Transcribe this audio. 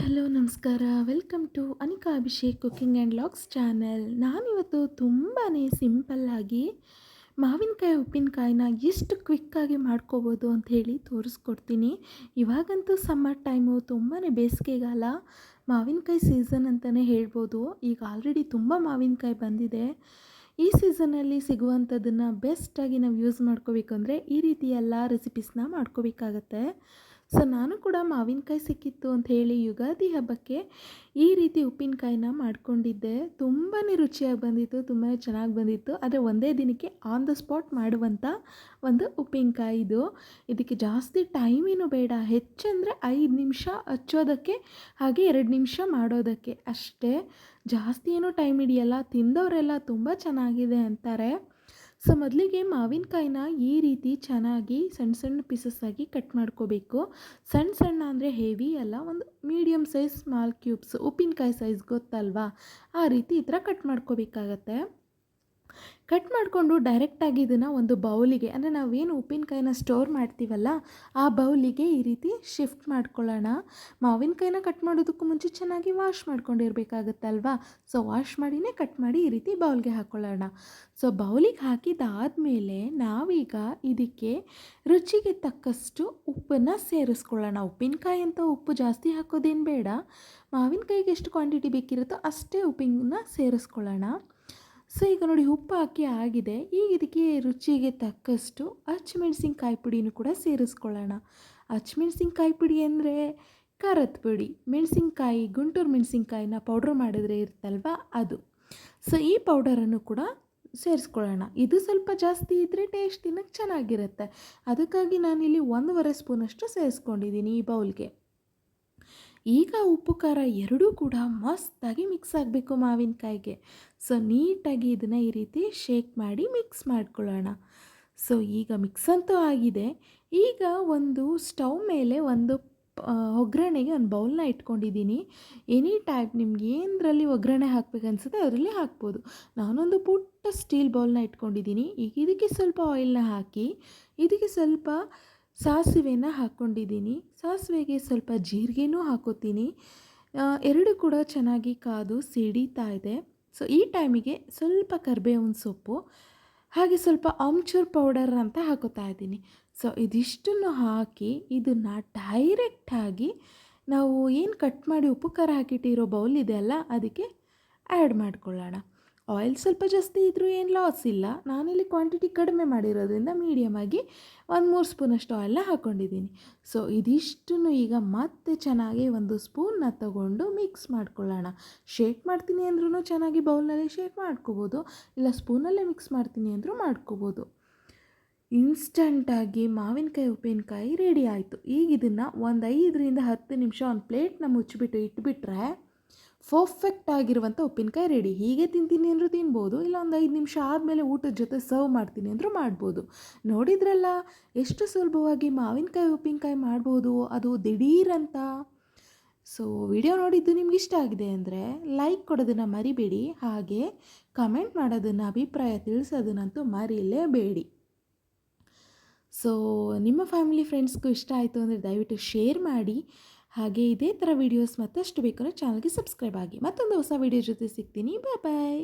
Hello, ನಮಸ್ಕಾರ. Welcome to Anika Abhishek cooking and logs channel ನಾನಿವತ್ತು ತುಂಬಾ ಸಿಂಪಲ್ಲಾಗಿ ಮಾವಿನಕಾಯಿ, ಉಪ್ಪಿನಕಾಯಿನ ಎಷ್ಟು ಕ್ವಿಕ್ಕಾಗಿ ಮಾಡ್ಕೋಬೋದು ಅಂತ ಹೇಳಿ ತೋರಿಸ್ಕೊಡ್ತೀನಿ. ಇವಾಗಂತೂ ಸಮ್ಮರ್ ಟೈಮು ತುಂಬಾ ಬೇಸಿಗೆಗಾಲ. ಮಾವಿನಕಾಯಿ ಸೀಸನ್ ಅಂತಲೇ ಹೇಳ್ಬೋದು. ಈಗ ಆಲ್ರೆಡಿ ತುಂಬ ಮಾವಿನಕಾಯಿ ಬಂದಿದೆ. ಈ ಸೀಸನಲ್ಲಿ ಸಿಗುವಂಥದ್ದನ್ನು ಬೆಸ್ಟಾಗಿ ನಾವು ಯೂಸ್ ಮಾಡ್ಕೋಬೇಕಂದ್ರೆ ಈ ರೀತಿ ಎಲ್ಲ ರೆಸಿಪೀಸ್ನ ಮಾಡ್ಕೋಬೇಕಾಗತ್ತೆ. ಸೊ ನಾನು ಕೂಡ ಮಾವಿನಕಾಯಿ ಸಿಕ್ಕಿತ್ತು ಅಂತ ಹೇಳಿ ಯುಗಾದಿ ಹಬ್ಬಕ್ಕೆ ಈ ರೀತಿ ಉಪ್ಪಿನಕಾಯಿನ ಮಾಡ್ಕೊಂಡಿದ್ದೆ. ತುಂಬಾ ರುಚಿಯಾಗಿ ಬಂದಿತ್ತು ತುಂಬಾ ಚೆನ್ನಾಗಿ ಬಂದಿತ್ತು. ಆದರೆ ಒಂದೇ ದಿನಕ್ಕೆ ಆನ್ ದ ಸ್ಪಾಟ್ ಮಾಡುವಂಥ ಒಂದು ಉಪ್ಪಿನಕಾಯಿ ಇದು. ಇದಕ್ಕೆ ಜಾಸ್ತಿ ಟೈಮೇನು ಬೇಡ. ಹೆಚ್ಚಂದರೆ ಐದು ನಿಮಿಷ ಹಚ್ಚೋದಕ್ಕೆ, ಹಾಗೆ ಎರಡು ನಿಮಿಷ ಮಾಡೋದಕ್ಕೆ ಅಷ್ಟೇ. ಜಾಸ್ತಿ ಏನೂ ಟೈಮ್ ಹಿಡಿಯಲ್ಲ. ತಿಂದವರೆಲ್ಲ ತುಂಬ ಚೆನ್ನಾಗಿದೆ ಅಂತಾರೆ. ಸೊ ಮೊದಲಿಗೆ ಮಾವಿನಕಾಯಿನ ಈ ರೀತಿ ಚೆನ್ನಾಗಿ ಸಣ್ಣ ಸಣ್ಣ ಪೀಸಸ್ ಆಗಿ ಕಟ್ ಮಾಡ್ಕೋಬೇಕು. ಸಣ್ಣ ಸಣ್ಣ ಅಂದರೆ ಹೆವಿ ಅಲ್ಲ, ಒಂದು ಮೀಡಿಯಮ್ ಸೈಜ್ ಸ್ಮಾಲ್ ಕ್ಯೂಬ್ಸ್ ಉಪ್ಪಿನಕಾಯಿ ಸೈಜ್ ಗೊತ್ತಲ್ವಾ? ಆ ರೀತಿ ಈ ಥರ ಕಟ್ ಮಾಡ್ಕೋಬೇಕಾಗತ್ತೆ. ಕಟ್ ಮಾಡಿಕೊಂಡು ಡೈರೆಕ್ಟಾಗಿ ಇದನ್ನು ಒಂದು ಬೌಲಿಗೆ, ಅಂದರೆ ನಾವೇನು ಉಪ್ಪಿನಕಾಯಿನ ಸ್ಟೋರ್ ಮಾಡ್ತೀವಲ್ಲ, ಆ ಬೌಲಿಗೆ ಈ ರೀತಿ ಶಿಫ್ಟ್ ಮಾಡ್ಕೊಳ್ಳೋಣ. ಮಾವಿನಕಾಯಿನ ಕಟ್ ಮಾಡೋದಕ್ಕೂ ಮುಂಚೆ ಚೆನ್ನಾಗಿ ವಾಶ್ ಮಾಡ್ಕೊಂಡಿರ್ಬೇಕಾಗತ್ತಲ್ವಾ? ಸೊ ವಾಶ್ ಮಾಡಿನೇ ಕಟ್ ಮಾಡಿ ಈ ರೀತಿ ಬೌಲ್ಗೆ ಹಾಕ್ಕೊಳ್ಳೋಣ ಸೊ ಬೌಲಿಗೆ ಹಾಕಿದಾದಮೇಲೆ ನಾವೀಗ ಇದಕ್ಕೆ ರುಚಿಗೆ ತಕ್ಕಷ್ಟು ಉಪ್ಪನ್ನು ಸೇರಿಸ್ಕೊಳ್ಳೋಣ. ಉಪ್ಪಿನಕಾಯಿ ಅಂತ ಉಪ್ಪು ಜಾಸ್ತಿ ಹಾಕೋದೇನು ಬೇಡ. ಮಾವಿನಕಾಯಿಗೆ ಎಷ್ಟು ಕ್ವಾಂಟಿಟಿ ಬೇಕಿರುತ್ತೋ ಅಷ್ಟೇ ಉಪ್ಪಿನ ಸೇರಿಸ್ಕೊಳ್ಳೋಣ. ಸೊ, ಈಗ ನೋಡಿ ಉಪ್ಪು ಹಾಕಿ ಆಗಿದೆ. ಈಗ ಇದಕ್ಕೆ ರುಚಿಗೆ ತಕ್ಕಷ್ಟು ಹಚ್ಚಿಮೆಣ್ಸಿನ್ಕಾಯಿ ಪುಡಿನೂ ಕೂಡ ಸೇರಿಸ್ಕೊಳ್ಳೋಣ. ಹಚ್ಚಿಮೆಣ್ಸಿನ್ಕಾಯಿ ಪುಡಿ ಅಂದರೆ ಖಾರದ ಪುಡಿ. ಮೆಣಸಿನ್ಕಾಯಿ, ಗುಂಟೂರು ಮೆಣಸಿನ್ಕಾಯಿನ ಪೌಡ್ರ್ ಮಾಡಿದ್ರೆ ಇರುತ್ತಲ್ವ? ಅದು. ಸೊ, ಈ ಪೌಡರನ್ನು ಕೂಡ ಸೇರಿಸ್ಕೊಳ್ಳೋಣ. ಇದು ಸ್ವಲ್ಪ ಜಾಸ್ತಿ ಇದ್ದರೆ ಟೇಸ್ಟ್ ತಿನ್ನೋಕ್ಕೆ ಚೆನ್ನಾಗಿರುತ್ತೆ. ಅದಕ್ಕಾಗಿ ನಾನಿಲ್ಲಿ ಒಂದೂವರೆ ಸ್ಪೂನಷ್ಟು ಸೇರಿಸ್ಕೊಂಡಿದ್ದೀನಿ ಈ ಬೌಲ್ಗೆ ಈಗ ಉಪ್ಪು ಖಾರ ಎರಡೂ ಕೂಡ ಮಸ್ತಾಗಿ ಮಿಕ್ಸ್ ಆಗಬೇಕು ಮಾವಿನಕಾಯಿಗೆ. ಸೊ ನೀಟಾಗಿ ಇದನ್ನು ಈ ರೀತಿ ಶೇಕ್ ಮಾಡಿ ಮಿಕ್ಸ್ ಮಾಡ್ಕೊಳ್ಳೋಣ. ಸೊ ಈಗ ಮಿಕ್ಸ್ ಅಂತೂ ಆಗಿದೆ. ಈಗ ಒಂದು ಸ್ಟವ್ ಮೇಲೆ ಒಂದು ಒಗ್ಗರಣೆಗೆ ಒಂದು ಬೌಲ್ನ ಇಟ್ಕೊಂಡಿದ್ದೀನಿ. ಎನಿ ಟೈಪ್ ನಿಮ್ಗೆ ಏನರಲ್ಲಿ ಒಗ್ಗರಣೆ ಹಾಕ್ಬೇಕು ಅನ್ಸುತ್ತೆ ಅದರಲ್ಲಿ ಹಾಕ್ಬೋದು. ನಾನೊಂದು ಪುಟ್ಟ ಸ್ಟೀಲ್ ಬೌಲ್ನ ಇಟ್ಕೊಂಡಿದ್ದೀನಿ. ಈಗ ಇದಕ್ಕೆ ಸ್ವಲ್ಪ ಆಯಿಲ್ನ ಹಾಕಿ, ಇದಕ್ಕೆ ಸ್ವಲ್ಪ ಸಾಸಿವೆನ ಹಾಕ್ಕೊಂಡಿದ್ದೀನಿ ಸಾಸಿವೆಗೆ ಸ್ವಲ್ಪ ಜೀರಿಗೆನೂ ಹಾಕೋತೀನಿ. ಎರಡು ಕೂಡ ಚೆನ್ನಾಗಿ ಕಾದು ಸಿಡಿತಾ ಇದೆ. ಸೊ ಈ ಟೈಮಿಗೆ ಸ್ವಲ್ಪ ಕರಿಬೇವಿನ ಸೊಪ್ಪು, ಹಾಗೆ ಸ್ವಲ್ಪ ಆಮ್ಚೂರ್ ಪೌಡರ್ ಅಂತ ಹಾಕೋತಾ ಇದ್ದೀನಿ. ಸೊ ಇದಿಷ್ಟನ್ನು ಹಾಕಿ ಇದನ್ನು ಡೈರೆಕ್ಟಾಗಿ ನಾವು ಏನು ಕಟ್ ಮಾಡಿ ಉಪ್ಪು ಖಾರ ಹಾಕಿಟ್ಟಿರೋ ಬೌಲ್ ಇದೆಯಲ್ಲ ಅದಕ್ಕೆ ಆ್ಯಡ್ ಮಾಡ್ಕೊಳ್ಳೋಣ. ಆಯಿಲ್ ಸ್ವಲ್ಪ ಜಾಸ್ತಿ ಇದ್ದರೂ ಏನು ಲಾಸ್ ಇಲ್ಲ. ನಾನಿಲ್ಲಿ ಕ್ವಾಂಟಿಟಿ ಕಡಿಮೆ ಮಾಡಿರೋದ್ರಿಂದ ಮೀಡಿಯಮಾಗಿ ಒಂದು ಮೂರು ಸ್ಪೂನಷ್ಟು ಆಯಿಲ್ನ ಹಾಕ್ಕೊಂಡಿದ್ದೀನಿ ಸೊ ಇದಿಷ್ಟನ್ನು ಈಗ ಮತ್ತೆ ಚೆನ್ನಾಗಿ ಒಂದು ಸ್ಪೂನ್ನ ತಗೊಂಡು ಮಿಕ್ಸ್ ಮಾಡ್ಕೊಳ್ಳೋಣ. ಶೇಕ್ ಮಾಡ್ತೀನಿ ಅಂದ್ರೂ ಚೆನ್ನಾಗಿ ಬೌಲ್ನಲ್ಲಿ ಶೇಕ್ ಮಾಡ್ಕೋಬೋದು. ಇಲ್ಲ ಸ್ಪೂನಲ್ಲೇ ಮಿಕ್ಸ್ ಮಾಡ್ತೀನಿ ಅಂದರೂ ಮಾಡ್ಕೋಬೋದು. ಇನ್ಸ್ಟಂಟಾಗಿ ಮಾವಿನಕಾಯಿ, ಉಪ್ಪಿನಕಾಯಿ ರೆಡಿ ಆಯಿತು. ಈಗ ಇದನ್ನು ಒಂದು ಐದರಿಂದ ಹತ್ತು ನಿಮಿಷ ಒಂದು ಪ್ಲೇಟ್ನ ಮುಚ್ಚಿಬಿಟ್ಟು ಇಟ್ಬಿಟ್ರೆ ಪರ್ಫೆಕ್ಟ್ ಆಗಿರುವಂಥ ಉಪ್ಪಿನಕಾಯಿ ರೆಡಿ ಹೀಗೆ ತಿಂತೀನಿ ಅಂದರೂ ತಿನ್ಬೋದು ಇಲ್ಲ ಒಂದು ಐದು ನಿಮಿಷ ಆದಮೇಲೆ ಊಟದ ಜೊತೆ ಸರ್ವ್ ಮಾಡ್ತೀನಿ ಅಂದರೂ ಮಾಡ್ಬೋದು. ನೋಡಿದ್ರಲ್ಲ, ಎಷ್ಟು ಸುಲಭವಾಗಿ ಮಾವಿನಕಾಯಿ ಉಪ್ಪಿನಕಾಯಿ ಮಾಡ್ಬೋದು, ಅದು ದಿಢೀರಂತ? ಸೊ ವಿಡಿಯೋ ನೋಡಿದ್ದು ನಿಮ್ಗೆ ಇಷ್ಟ ಆಗಿದೆ ಅಂದರೆ ಲೈಕ್ ಕೊಡೋದನ್ನು ಮರಿಬೇಡಿ, ಹಾಗೆ ಕಮೆಂಟ್ ಮಾಡೋದನ್ನು, ಅಭಿಪ್ರಾಯ ತಿಳಿಸೋದನ್ನಂತೂ ಮರೀಲೇಬೇಡಿ. ಸೊ ನಿಮ್ಮ ಫ್ಯಾಮಿಲಿ ಫ್ರೆಂಡ್ಸ್ಗೂ ಇಷ್ಟ ಆಯಿತು ಅಂದರೆ ದಯವಿಟ್ಟು ಶೇರ್ ಮಾಡಿ. ಹಾಗೆ ಇದೇ ಥರ ವೀಡಿಯೋಸ್ ಮತ್ತಷ್ಟು ಬೇಕಾದ್ರೆ ಚಾನಲ್ಗೆ ಸಬ್ಸ್ಕ್ರೈಬ್ ಆಗಿ. ಮತ್ತೊಂದು ಹೊಸ ವೀಡಿಯೋ ಜೊತೆ ಸಿಗ್ತೀನಿ. ಬಾಯ್ ಬಾಯ್